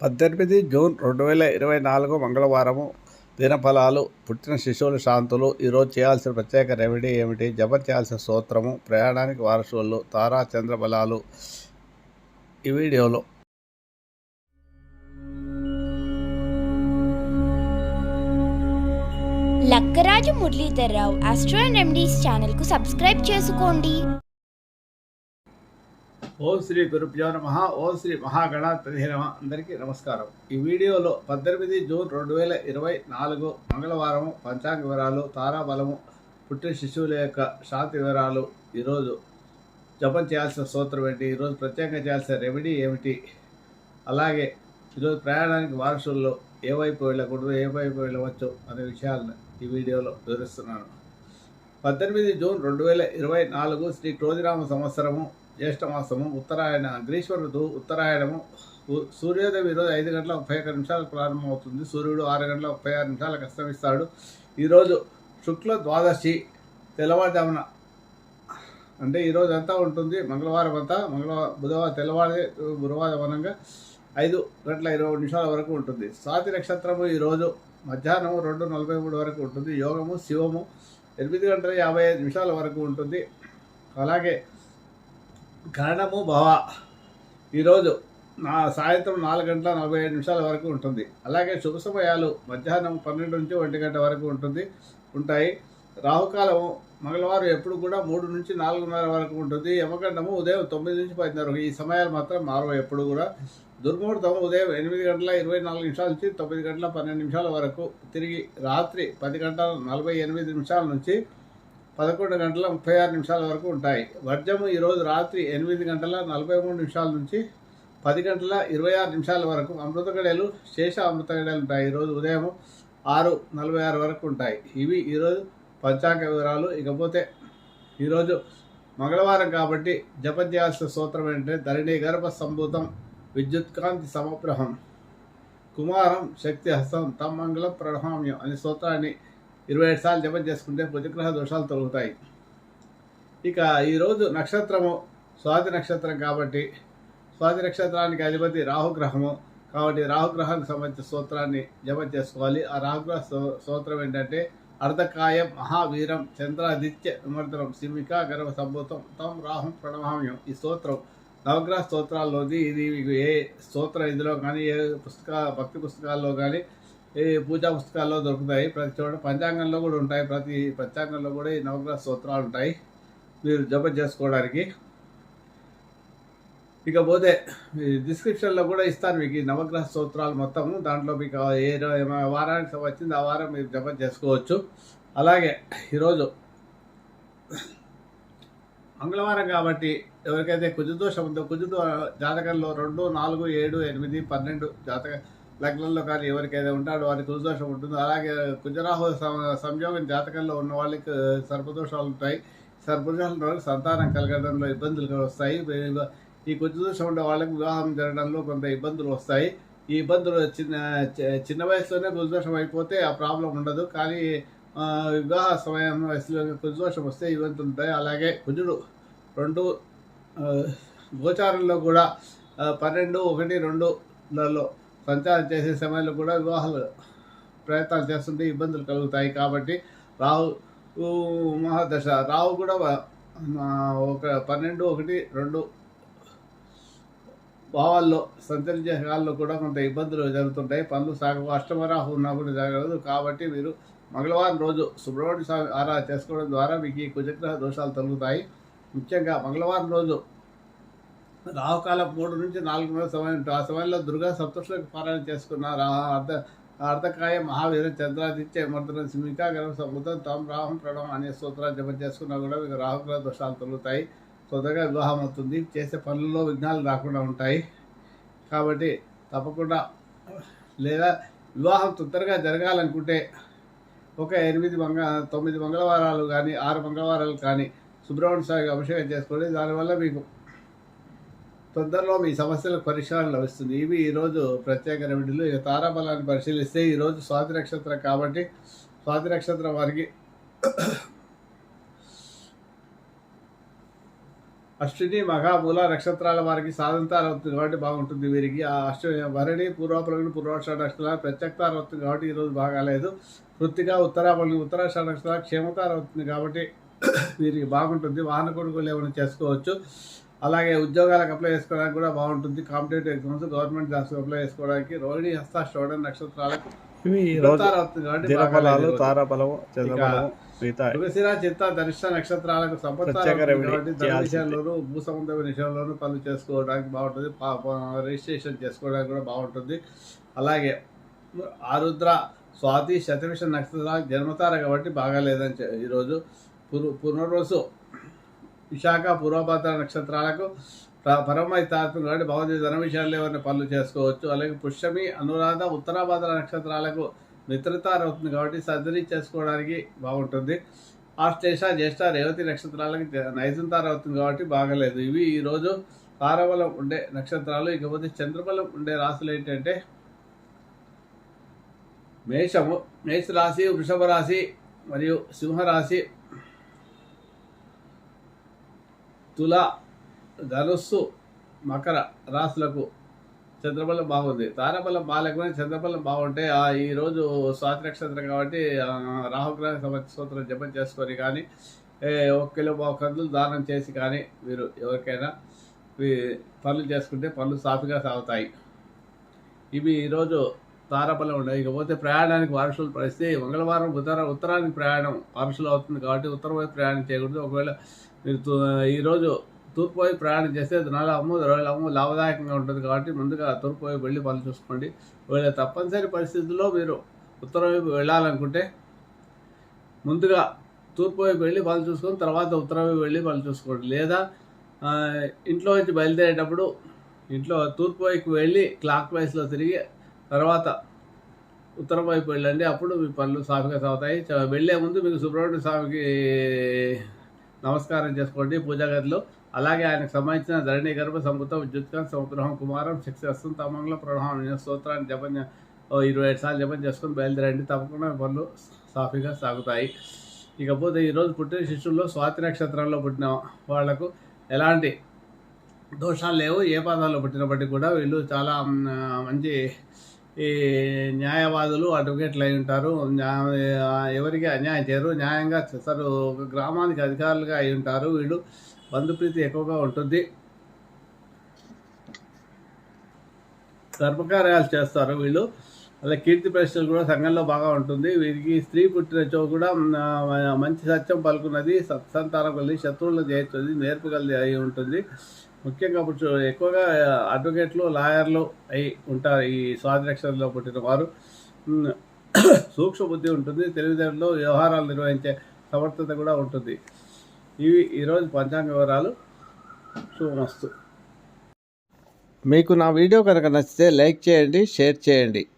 పద్దెనిమిది జూన్ రెండు వేల ఇరవై నాలుగు మంగళవారము దినఫలాలు. పుట్టిన శిశువుల శాంతులు. ఈరోజు చేయాల్సిన ప్రత్యేక రెమెడీ ఏమిటి? జపం చేయాల్సిన స్తోత్రము ప్రయాణానికి వారసులు తారా చంద్ర బలాలు. ఈ వీడియోలో లక్కరాజు మురళీధర్రావు ఆస్ట్రో అండ్ ఛానల్కు సబ్స్క్రైబ్ చేసుకోండి. ఓం శ్రీ గురుభ్యో నమ. ఓం శ్రీ మహాగణాధిపతి నమ. అందరికీ నమస్కారం. ఈ వీడియోలో పద్దెనిమిది జూన్ రెండు వేల ఇరవై నాలుగు మంగళవారము పంచాంగ వివరాలు తారాబలము పుట్టిన శిశువుల యొక్క శాంతి వివరాలు ఈరోజు జపం చేయాల్సిన సూత్రం ఏంటి ఈరోజు ప్రత్యేకంగా చేయాల్సిన రెమెడీ ఏమిటి అలాగే ఈరోజు ప్రయాణానికి వారసుల్లో ఏ వైపు వెళ్ళకూడదు ఏ వైపు వెళ్ళవచ్చు అనే విషయాలను ఈ వీడియోలో వివరిస్తున్నాను. పద్దెనిమిది జూన్ రెండు వేల ఇరవై నాలుగు శ్రీ క్రోధిరామ సంవత్సరము జ్యేష్ఠమాసము ఉత్తరాయణ గ్రీష్మ ఋతువు ఉత్తరాయణము సూర్యోదయం ఈరోజు ఐదు గంటల ముప్పై ఒక్క నిమిషాలకు ప్రారంభమవుతుంది. సూర్యుడు ఆరు గంటల ముప్పై ఆరు నిమిషాలకు అస్తమిస్తాడు. ఈరోజు శుక్ల ద్వాదశి తెల్లవారుజామున. అంటే ఈరోజు అంతా ఉంటుంది. మంగళవారం అంతా మంగళవారం బుధవారం తెల్లవారి గురువారం ఐదు గంటల ఇరవై నిమిషాల వరకు ఉంటుంది. స్వాతి నక్షత్రము ఈరోజు మధ్యాహ్నం రెండు నలభై మూడు వరకు ఉంటుంది. యోగము శివము ఎనిమిది గంటల యాభై ఐదు నిమిషాల వరకు ఉంటుంది. అలాగే గణము భవ. ఈరోజు నా సాయంత్రం నాలుగు గంటల నలభై ఐదు నిమిషాల వరకు ఉంటుంది. అలాగే శుభ సమయాలు మధ్యాహ్నం పన్నెండు నుంచి ఒంటి గంట వరకు ఉంటుంది ఉంటాయి. రాహుకాలము మంగళవారం ఎప్పుడు కూడా మూడు నుంచి నాలుగున్నర వరకు ఉంటుంది. యమగండము ఉదయం తొమ్మిది నుంచి పదిన్నర ఈ సమయాలు మాత్రం మారవు ఎప్పుడు కూడా. దుర్ముహూర్తం ఉదయం ఎనిమిది గంటల ఇరవై నాలుగు నిమిషాల నుంచి తొమ్మిది గంటల పన్నెండు నిమిషాల వరకు. తిరిగి రాత్రి పది గంటల నలభై ఎనిమిది నిమిషాల నుంచి పదకొండు గంటల ముప్పై ఆరు నిమిషాల వరకు ఉంటాయి. వర్జము ఈరోజు రాత్రి ఎనిమిది గంటల నలభై మూడు నిమిషాల నుంచి పది గంటల ఇరవై ఆరు నిమిషాల వరకు అమృత గడియలు శేష అమృత గడియలు ఉంటాయి. ఈరోజు ఉదయం ఆరు నలభై ఆరు వరకు ఉంటాయి. ఇవి ఈరోజు పంచాంగ వివరాలు. ఇకపోతే ఈరోజు మంగళవారం కాబట్టి జపం చేయాల్సిన స్తోత్రం ఏంటంటే ధరణి గర్భ సంభూతం విద్యుత్కాంతి సమప్రహం కుమారం శక్తి హస్తం తమ్ మంగళం అనే సూత్రాన్ని ఇరవై ఏడు సార్లు జపం చేసుకుంటే బుధగ్రహ దోషాలు తొలుగుతాయి. ఇక ఈరోజు నక్షత్రము స్వాతి నక్షత్రం కాబట్టి స్వాతి నక్షత్రానికి అధిపతి రాహుగ్రహము కాబట్టి రాహుగ్రహానికి సంబంధించిన స్తోత్రాన్ని జపం చేసుకోవాలి. ఆ రాహుగ్రహ స్తో- స్తోత్రం ఏంటంటే అర్ధకాయం మహావీరం చంద్రాదిత్య విమర్దనం సింహిక గర్భ సంభూతం తం రాహుం ప్రణమామ్యం ఈ స్తోత్రం. నవగ్రహ స్తోత్రాల్లోది ఇది మీకు ఏ స్తోత్రం ఇందులో కానీ ఏ పుస్తక భక్తి పుస్తకాల్లో కానీ ఈ పూజా పుస్తకాల్లో దొరుకుతాయి. ప్రతి చోట పంచాంగంలో కూడా ఉంటాయి. ప్రతి పంచాంగంలో కూడా ఈ నవగ్రహ స్తోత్రాలు ఉంటాయి. మీరు జపం చేసుకోవడానికి. ఇకపోతే డిస్క్రిప్షన్లో కూడా ఇస్తాను మీకు ఈ నవగ్రహ స్తోత్రాలు మొత్తము. దాంట్లో మీకు ఏ ఏమైనా వారానికి వచ్చింది ఆ వారం మీరు జపం చేసుకోవచ్చు. అలాగే ఈరోజు మంగళవారం కాబట్టి ఎవరికైతే కుజదోషం ఉందో కుజుదో జాతకంలో రెండు నాలుగు ఏడు ఎనిమిది పన్నెండు జాతక లగ్నంలో కానీ ఎవరికైతే ఉంటాడో వారికి కుజదోషం ఉంటుంది అలాగే కుజరాహు సంయోగం జాతకంలో ఉన్న వాళ్ళకి సర్పదోషాలు ఉంటాయి. సర్పదోషాలు వాళ్ళకి సంతానం కలగడంలో ఇబ్బందులు వస్తాయి. ఈ కుజదోషం ఉండే వాళ్ళకి వివాహం జరగడంలో కొంత ఇబ్బందులు వస్తాయి. ఈ ఇబ్బందులు చిన్న చి- చిన్న వయసులోనే కుజదోషం అయిపోతే ఆ ప్రాబ్లం ఉండదు. కానీ వివాహ సమయం వయసులో కుజదోషం వస్తే ఇబ్బందులు ఉంటాయి. అలాగే కుజుడు రెండు గోచారంలో కూడా పన్నెండు ఒకటి రెండులలో సంచారం చేసే సమయంలో కూడా వివాహాలు ప్రయత్నాలు చేస్తుంటే ఇబ్బందులు కలుగుతాయి కాబట్టి రాహు మహాదశ. రాహు కూడా ఒక పన్నెండు ఒకటి రెండు భావాల్లో సంచరించే కాలంలో కూడా కొంత ఇబ్బందులు జరుగుతుంటాయి. పనులు సాగు అష్టమరాహు ఉన్నా కూడా జరగదు కాబట్టి మీరు మంగళవారం రోజు సుబ్రహ్మణ్య స్వామి ఆరాధన చేసుకోవడం ద్వారా మీకు ఈ కుజగ్రహ దోషాలు తొలుగుతాయి. ముఖ్యంగా మంగళవారం రోజు రాహుకాలం మూడు నుంచి నాలుగున్నర సమయం ఆ సమయంలో దుర్గా సప్తశ్లోకి పారాయణ చేసుకున్న అర్ధ అర్ధకాయ మహావీర చంద్రాదిత్య మర్దన సింహికా గర్భ సముద్రం తాం రాహం ప్రణవం అనే సూత్రాలు జపం చేసుకున్నా కూడా మీకు రాహుగ్రహ దోషాలు తొలుగుతాయి. తొందరగా వివాహం అవుతుంది. చేసే పనుల్లో విఘ్నాలు రాకుండా ఉంటాయి. కాబట్టి తప్పకుండా లేదా వివాహం తొందరగా జరగాలనుకుంటే ఒక ఎనిమిది మంగ తొమ్మిది మంగళవారాలు కానీ ఆరు మంగళవారాలు కానీ సుబ్రహ్మణ్య స్వామికి అభిషేకం చేసుకోండి. దానివల్ల మీకు తొందరలో మీ సమస్యలకు పరిష్కారం లభిస్తుంది. ఇవి ఈరోజు ప్రత్యేక రెమెడీలు. ఇక తారాబలాన్ని పరిశీలిస్తే ఈరోజు స్వాతి నక్షత్రం కాబట్టి స్వాతి నక్షత్రం వారికి అశ్విని మహామూల నక్షత్రాల వారికి సాధంతార అవుతుంది కాబట్టి బాగుంటుంది వీరికి. ఆ అశ్విని భరణి పూర్వపులగుడు పూర్వాష నక్షత్రాలు ప్రత్యక్తార అవుతుంది కాబట్టి ఈరోజు బాగాలేదు కృత్తిగా ఉత్తరాపల్లి ఉత్తరాష నక్షత్రాలు క్షేమతార అవుతుంది కాబట్టి వీరికి బాగుంటుంది. వాహన కొడుకులు ఏమైనా చేసుకోవచ్చు. అలాగే ఉద్యోగాలకు అప్లై చేసుకోవడానికి కూడా బాగుంటుంది. Competitive exams government jobs apply చేసుకోవడానికి రోహిణి హస్త శ్రవణ నక్షత్రాలకు మృగశిర చిత్త ధనిష్ట నక్షత్రాలకు. విషయంలోనూ భూ సంబంధమైన విషయంలోనూ పనులు చేసుకోవడానికి బాగుంటుంది. రిజిస్ట్రేషన్ చేసుకోవడానికి కూడా బాగుంటుంది. అలాగే ఆరుద్ర స్వాతి శతవిష నక్షత్రాలకు జన్మతార కాబట్టి బాగాలేదని ఈరోజు పునర్వసు విశాఖ పూర్వభద్ర నక్షత్రాలకు ప- పరమైతాత్మం కాబట్టి భగవద్గీత ధన విషయాల్లో ఏమైనా పనులు చేసుకోవచ్చు. అలాగే పుష్యమి అనురాధ ఉత్తరాభద్ర నక్షత్రాలకు మిత్రతార అవుతుంది కాబట్టి సర్జరీ చేసుకోవడానికి బాగుంటుంది. ఆశ్లేష జ్యేష్ఠ రేవతి నక్షత్రాలకు జ- నైజంతార అవుతుంది కాబట్టి బాగలేదు. ఇవి ఈరోజు తారబలం ఉండే నక్షత్రాలు. ఇకపోతే చంద్రబలం ఉండే రాశులు ఏంటంటే మేషము. మేష రాశి వృషభ రాశి మరియు సింహరాశి తుల ధనుస్సు మకర రాశులకు చంద్రబలం బాగుంది. తారాబలం బాగాలేకపోయినా చంద్రబలం బాగుంటే ఈరోజు స్వాతి నక్షత్రం కాబట్టి రాహుగ్రహ సంవత్సరం సూత్రం జపం చేసుకొని కానీ ఒక కిలో కందులు దానం చేసి కానీ మీరు ఎవరికైనా పనులు చేసుకుంటే పనులు సాఫీగా సాగుతాయి. ఇవి ఈరోజు తారాబలం ఉన్నాయి. ఇకపోతే ప్రయాణానికి వారసులు పరిస్థితి మంగళవారం ఉత్తర ఉత్తరానికి ప్రయాణం వారసులు అవుతుంది కాబట్టి ఉత్తరం వైపు ప్రయాణం చేయకూడదు. ఒకవేళ మీరు ఈరోజు తూర్పు వైపు ప్రయాణం చేస్తే నెల అమ్ము లాభదాయకంగా ఉంటుంది కాబట్టి ముందుగా తూర్పు వైపు వెళ్ళి పనులు చూసుకోండి. ఒకవేళ తప్పనిసరి పరిస్థితుల్లో మీరు ఉత్తర వైపు వెళ్ళాలనుకుంటే ముందుగా తూర్పు వైపు వెళ్ళి పనులు చూసుకొని తర్వాత ఉత్తరం వైపు వెళ్ళి పనులు చూసుకోండి. లేదా ఇంట్లో నుంచి బయలుదేరేటప్పుడు ఇంట్లో తూర్పు వైపు వెళ్ళి క్లాక్ వైస్లో తిరిగి తర్వాత ఉత్తరం వైపు వెళ్ళండి. అప్పుడు మీ పనులు సాఫీగా సాగుతాయి. వెళ్ళే ముందు మీకు సుబ్రహ్మణ్య స్వామికి నమస్కారం చేసుకోండి పూజాగదిలో అలాగే ఆయనకు సంబంధించిన ధరణి గర్భ సంపుత విద్యుత్కాంత సముద్రహం కుమారం శక్తి వస్తుంది తమంగళ ప్రభావం స్తోత్రాన్ని జపం ఇరవై ఐదు సార్లు జపం చేసుకొని బయలుదేరండి. తప్పకుండా పనులు సాఫీగా సాగుతాయి. ఇకపోతే ఈరోజు పుట్టిన శిష్యుల్లో స్వాతి నక్షత్రంలో పుట్టిన వాళ్ళకు ఎలాంటి దోషాలు లేవు. ఏ పాదాల్లో పుట్టినప్పటికీ కూడా వీళ్ళు చాలా మంచి ఈ న్యాయవాదులు అడ్వకేట్లు అయి ఉంటారు. ఎవరికి అన్యాయం చేయరు. న్యాయంగా చేస్తారు గ్రామానికి అధికారులుగా అయి ఉంటారు. వీళ్ళు బంధుప్రీతి ఎక్కువగా ఉంటుంది. ధర్మకార్యాలు చేస్తారు వీళ్ళు. అలా కీర్తి ప్రశ్నలు కూడా సంఘంలో బాగా ఉంటుంది. వీరికి స్త్రీ పుట్టినచో కూడా మంచి సత్యం పలుకున్నది. సత్సంతానం కలిగి శత్రువులను జయించుతుంది. నేర్పు కలిగి అయి ఉంటుంది. ముఖ్యంగా ఇప్పుడు ఎక్కువగా అడ్వకేట్లు లాయర్లు అయి ఉంటారు ఈ స్వాతి నక్షత్రంలో పుట్టిన వారు. సూక్ష్మ బుద్ధి ఉంటుంది. తెలివితేటలో వ్యవహారాలు నిర్వహించే సమర్థత కూడా ఉంటుంది. ఇవి ఈరోజు పంచాంగ వివరాలు. శుభమస్తు. మీకు నా వీడియో కనుక నచ్చితే లైక్ చేయండి షేర్ చేయండి.